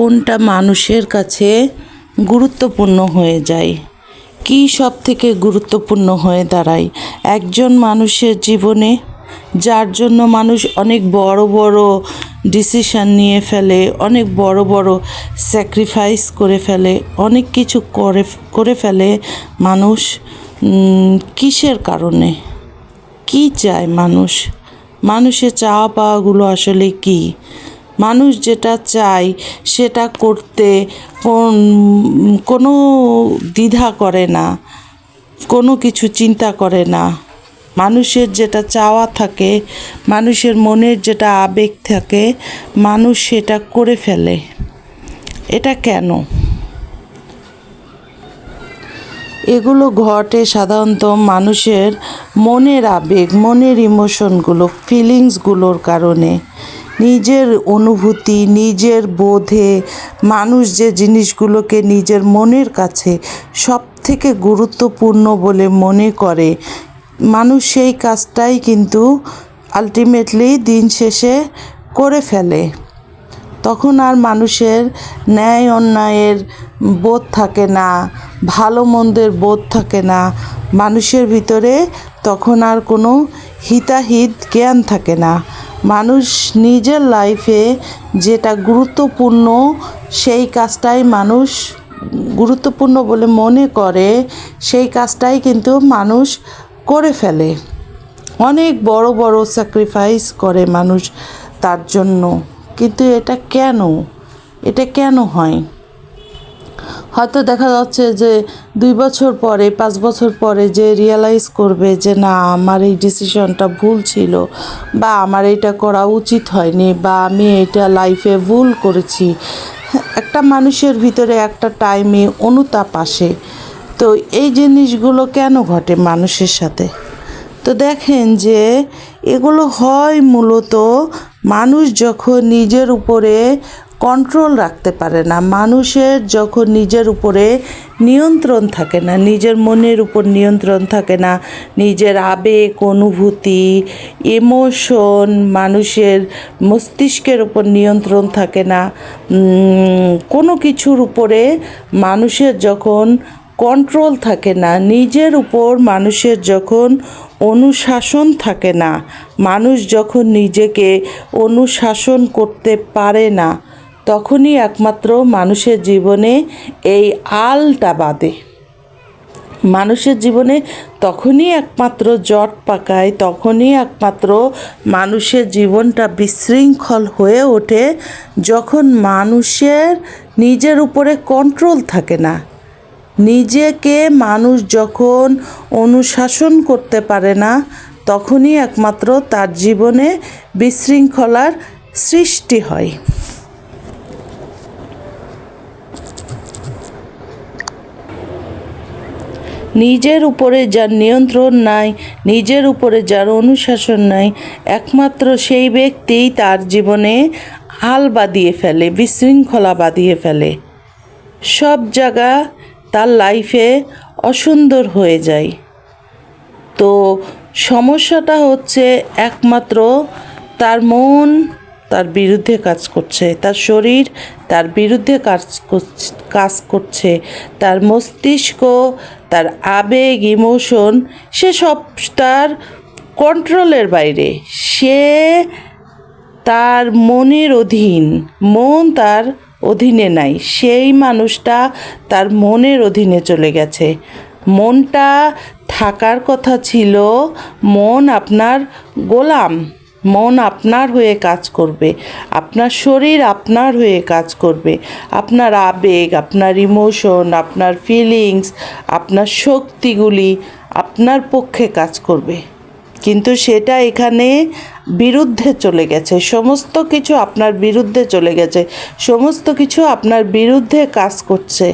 কোনটা মানুষের কাছে গুরুত্বপূর্ণ হয়ে যায়? কী সব থেকে গুরুত্বপূর্ণ হয়ে দাঁড়ায়? একজন মানুষের জীবনে, যার জন্য মানুষ অনেক বড় বড় ডিসিশান নিয়ে ফেলে, অনেক বড় বড় স্যাক্রিফাইস করে ফেলে, অনেক কিছু করে করে ফেলে মানুষ কিসের কারণে? কি চায় মানুষ? মানুষের চাওয়া পাওয়াগুলো আসলে কি? মানুষ যেটা চায়, সেটা করতে কোন- দ্বিধা করে না, কোনো কিছু চিন্তা করে না। মানুষের যেটা চাওয়া থাকে, মানুষের মনের যেটা আবেগ থাকে, মানুষ সেটা করে ফেলে। এটা কেন? এগুলো ঘটে সাধারণত মানুষের মনের আবেগ, মনের ইমোশনগুলো ফিলিংসগুলোর কারণে। নিজের অনুভূতি, নিজের বোধে মানুষ যে জিনিসগুলোকে নিজের মনের কাছে সব থেকে গুরুত্বপূর্ণ বলে মনে করে, মানুষ সেই কাজটাই কিন্তু আলটিমেটলি দিন শেষে করে ফেলে। তখন আর মানুষের ন্যায় অন্যায়ের বোধ থাকে না, ভালো মন্দের বোধ থাকে না। মানুষের ভিতরে তখন আর কোনো হিতাহিত জ্ঞান থাকে না। মানুষ নিজের লাইফে যেটা গুরুত্বপূর্ণ, সেই কাজটাই মানুষ গুরুত্বপূর্ণ বলে মনে করে, সেই কাজটাই কিন্তু মানুষ করে ফেলে। অনেক বড় বড় স্যাক্রিফাইস করে মানুষ তার জন্য। কিন্তু এটা কেন? এটা কেন হয়? হয়তো দেখা যাচ্ছে যে দুই বছর পরে, পাঁচ বছর পরে যে রিয়েলাইজ করবে যে না, আমার এই ডিসিশনটা ভুল ছিল বা আমার এটা করা উচিত হয়নি বা আমি এটা লাইফে ভুল করেছি। একটা মানুষের ভিতরে একটা টাইমে অনুতাপ আসে। তো এই জিনিসগুলো কেন ঘটে মানুষের সাথে? তো দেখেন যে এগুলো হয় মূলত মানুষ যখন নিজের উপরে কন্ট্রোল রাখতে পারে না। মানুষের যখন নিজের উপরে নিয়ন্ত্রণ থাকে না, নিজের মনের উপর নিয়ন্ত্রণ থাকে না, নিজের আবেগ, অনুভূতি ইমোশন মানুষের মস্তিষ্কের উপর নিয়ন্ত্রণ থাকে না কোনো কিছুর উপরে মানুষের যখন কন্ট্রোল থাকে না, নিজের উপর মানুষের যখন অনুশাসন থাকে না, মানুষ যখন নিজেকে অনুশাসন করতে পারে না তখনই একমাত্র মানুষের জীবনে এই আলটা বাঁধে। মানুষের জীবনে তখনই একমাত্র জট পাকায়, তখনই একমাত্র মানুষের জীবনটা বিশৃঙ্খল হয়ে ওঠে যখন মানুষের নিজের উপরে কন্ট্রোল থাকে না। নিজেকে মানুষ যখন অনুশাসন করতে পারে না, তখনই একমাত্র তার জীবনে বিশৃঙ্খলার সৃষ্টি হয়। নিজের উপরে যার নিয়ন্ত্রণ নাই, নিজের উপরে যার অনুশাসন নাই, একমাত্র সেই ব্যক্তিই তার জীবনে হাল বাঁধিয়ে ফেলে, বিশৃঙ্খলা বাঁধিয়ে ফেলে। সব জায়গা তার লাইফে অসুন্দর হয়ে যায়। তো সমস্যাটা হচ্ছে একমাত্র তার মন তার বিরুদ্ধে কাজ করছে, তার শরীর তার বিরুদ্ধে কাজ কাজ করছে, তার মস্তিষ্ক তার আবেগ ইমোশন সে সব তার কন্ট্রোলের বাইরে। সে তার মনের অধীন, মন তার অধীনে নাই। সেই মানুষটা তার মনের অধীনে চলে গেছে। মনটা থাকার কথা ছিল, মন আপনার গোলাম। মন আপনার হয়ে কাজ করবে, আপনার শরীর আপনার হয়ে কাজ করবে, আপনার আবেগ, আপনার ইমোশন আপনার ফিলিংস আপনার শক্তিগুলি আপনার পক্ষে কাজ করবে। কিন্তু সেটা এখানে বিরুদ্ধে চলে গেছে, সমস্ত কিছু আপনার বিরুদ্ধে চলে গেছে, সমস্ত কিছু আপনার বিরুদ্ধে কাজ করছে।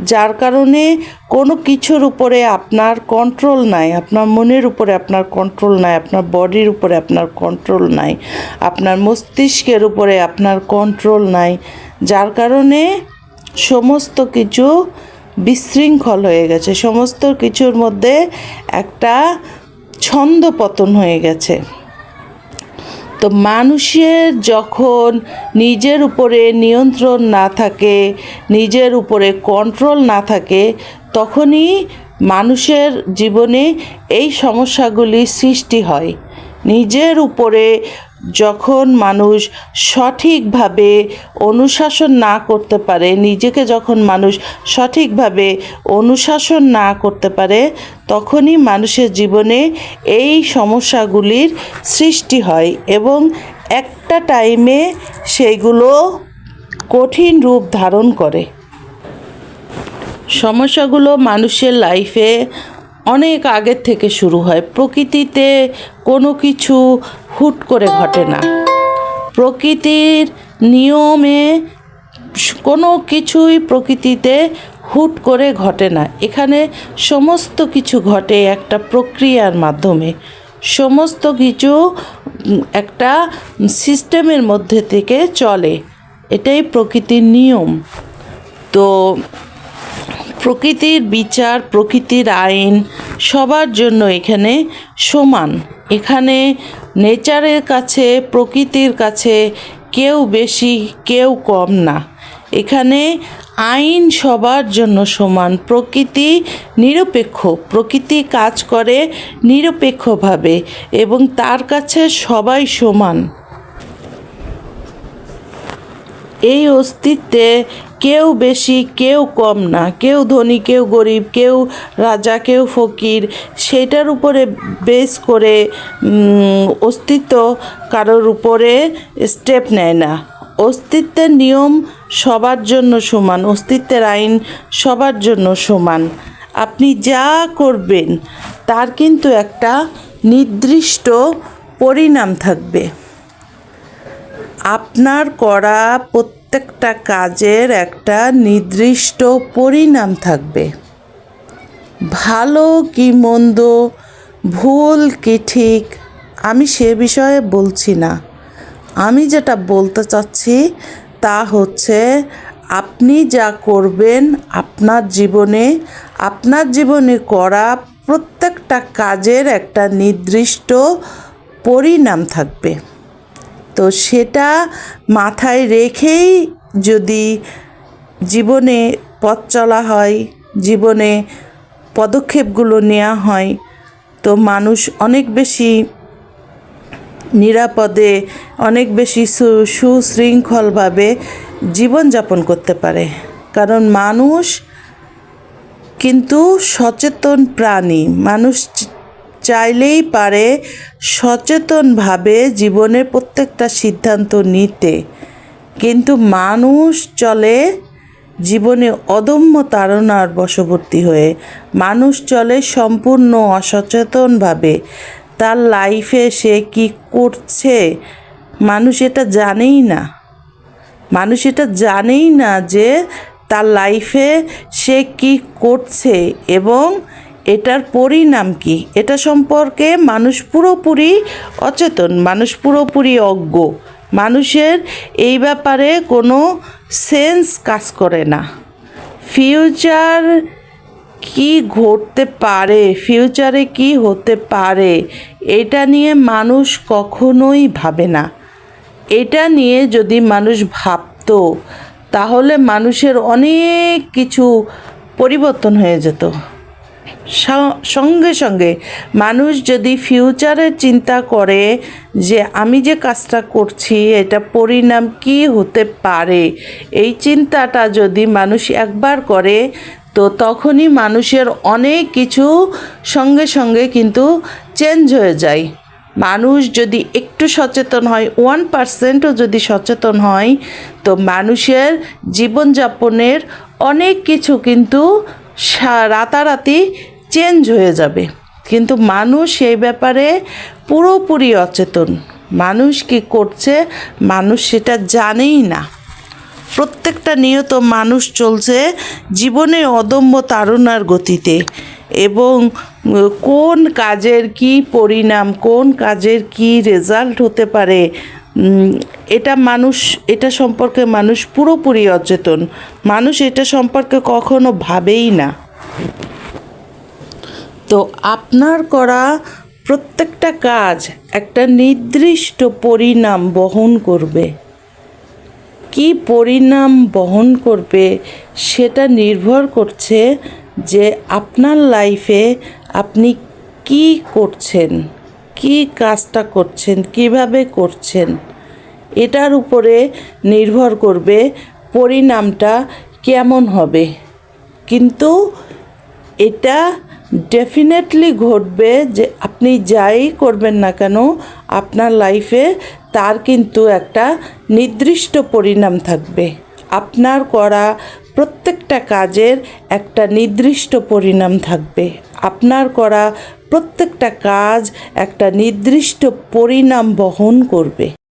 যার কারণে কোনো কিছুর উপরে আপনার কন্ট্রোল নাই, আপনার মনের উপরে আপনার কন্ট্রোল নাই, আপনার বডির উপরে আপনার কন্ট্রোল নাই, আপনার মস্তিষ্কের উপরে আপনার কন্ট্রোল নাই, যার কারণে সমস্ত কিছু বিশৃঙ্খল হয়ে গেছে, সমস্ত কিছুর মধ্যে একটা ছন্দ পতন হয়ে গেছে। তো মানুষের যখন নিজের উপরে নিয়ন্ত্রণ না থাকে, নিজের উপরে কন্ট্রোল না থাকে, তখনই মানুষের জীবনে এই সমস্যাগুলি সৃষ্টি হয়। নিজের উপরে যখন মানুষ সঠিকভাবে অনুশাসন না করতে পারে, নিজেকে যখন মানুষ সঠিকভাবে অনুশাসন না করতে পারে, তখনই মানুষের জীবনে এই সমস্যাগুলির সৃষ্টি হয় এবং একটা টাইমে সেইগুলো কঠিন রূপ ধারণ করে। সমস্যাগুলো মানুষের লাইফে অনেক আগের থেকে শুরু হয়। প্রকৃতিতে কোনো কিছু হুট করে ঘটে না। প্রকৃতির নিয়মে কোনো কিছুই প্রকৃতিতে হুট করে ঘটে না। এখানে সমস্ত কিছু ঘটে একটা প্রক্রিয়ার মাধ্যমে। সমস্ত কিছু একটা সিস্টেমের মধ্যে থেকে চলে। এটাই প্রকৃতির নিয়ম। তো প্রকৃতির বিচার, প্রকৃতির আইন সবার জন্য এখানে সমান। এখানে নেচারের কাছে, প্রকৃতির কাছে কেউ বেশি, কেউ কম না। এখানে আইন সবার জন্য সমান। প্রকৃতি নিরপেক্ষ, প্রকৃতি কাজ করে নিরপেক্ষভাবে এবং তার কাছে সবাই সমান। এই অস্তিত্বে কেউ বেশি, কেউ কম না। কেউ ধনী, কেউ গরিব, কেউ রাজা, কেউ ফকির সেটার উপরে বেস করে অস্তিত্ব কারোর উপরে স্টেপ নেয় না। অস্তিত্বের নিয়ম সবার জন্য সমান, অস্তিত্বের আইন সবার জন্য সমান। আপনি যা করবেন, তার কিন্তু একটা নির্দিষ্ট পরিণাম থাকবে। আপনার করা প্রত্যেকটা কাজের একটা নির্দিষ্ট পরিণাম থাকবে। ভালো কি মন্দ, ভুল কি ঠিক, আমি সে বিষয়ে বলছি না। আমি যেটা বলতে চাচ্ছি তা হচ্ছে, আপনি যা করবেন আপনার জীবনে আপনার জীবনে করা প্রত্যেকটা কাজের একটা নির্দিষ্ট পরিণাম থাকবে। তো সেটা মাথায় রেখেই যদি জীবনে পথ চলা হয়, জীবনে পদক্ষেপগুলো নেওয়া হয়, তো মানুষ অনেক বেশি নিরাপদে, অনেক বেশি সু, সুশৃঙ্খলভাবে জীবনযাপন করতে পারে। কারণ মানুষ কিন্তু সচেতন প্রাণী। মানুষ চাইলেই পারে সচেতনভাবে জীবনের প্রত্যেকটা সিদ্ধান্ত নিতে। কিন্তু মানুষ চলে জীবনে অদম্য তাড়নার বশবর্তী হয়ে। মানুষ চলে সম্পূর্ণ অসচেতনভাবে। তার লাইফে সে কি করছে মানুষ এটা জানেই না। মানুষ এটা জানেই না যে তার লাইফে সে কি করছে এবং এটার পরিণাম কি? এটা সম্পর্কে মানুষ পুরোপুরি অচেতন, মানুষ পুরোপুরি অজ্ঞ। মানুষের এই ব্যাপারে কোনো সেন্স কাজ করে না। ফিউচার কি ঘটতে পারে? ফিউচারে কি হতে পারে? এটা নিয়ে মানুষ কখনোই ভাবে না। এটা নিয়ে যদি মানুষ ভাবতো, তাহলে মানুষের অনেক কিছু পরিবর্তন হয়ে যেত। সঙ্গে সঙ্গে মানুষ যদি ফিউচারের চিন্তা করে যে আমি যে কাজটা করছি, এটা পরিণাম কি হতে পারে? এই চিন্তাটা যদি মানুষ একবার করে, তো তখনই মানুষের অনেক কিছু সঙ্গে সঙ্গে কিন্তু চেঞ্জ হয়ে যায়। মানুষ যদি একটু সচেতন হয় ওয়ান পার্সেন্টও যদি সচেতন হয়, তো মানুষের জীবনযাপনের অনেক কিছু কিন্তু রাতারাতি চেঞ্জ হয়ে যাবে। কিন্তু মানুষ এই ব্যাপারে পুরোপুরি অচেতন। মানুষ কি করছে? মানুষ সেটা জানেই না। প্রত্যেকটা নিয়ত মানুষ চলছে জীবনে অদম্য তাড়নার গতিতে এবং কোন কাজের কি পরিণাম, কোন কাজের কি রেজাল্ট হতে পারে এটা মানুষ, এটা সম্পর্কে মানুষ পুরোপুরি অচেতন। মানুষ এটা সম্পর্কে কখনো ভাবেই না। তো আপনার করা প্রত্যেকটা কাজ একটা নির্দিষ্ট পরিণাম বহন করবে। কি পরিণাম বহন করবে সেটা নির্ভর করছে যে আপনার লাইফে আপনি কি করছেন। কি কাজটা করছেন, কীভাবে করছেন, এটার উপরে নির্ভর করবে পরিণামটা কেমন হবে। কিন্তু এটা ডেফিনেটলি ঘটবে যে আপনি যাই করবেন না কেন, আপনার লাইফে তার কিন্তু একটা নির্দিষ্ট পরিণাম থাকবে। আপনার করা প্রত্যেকটা কাজের একটা নির্দিষ্ট পরিণাম থাকবে। আপনার করা প্রত্যেকটা কাজ একটা নির্দিষ্ট পরিণাম বহন করবে।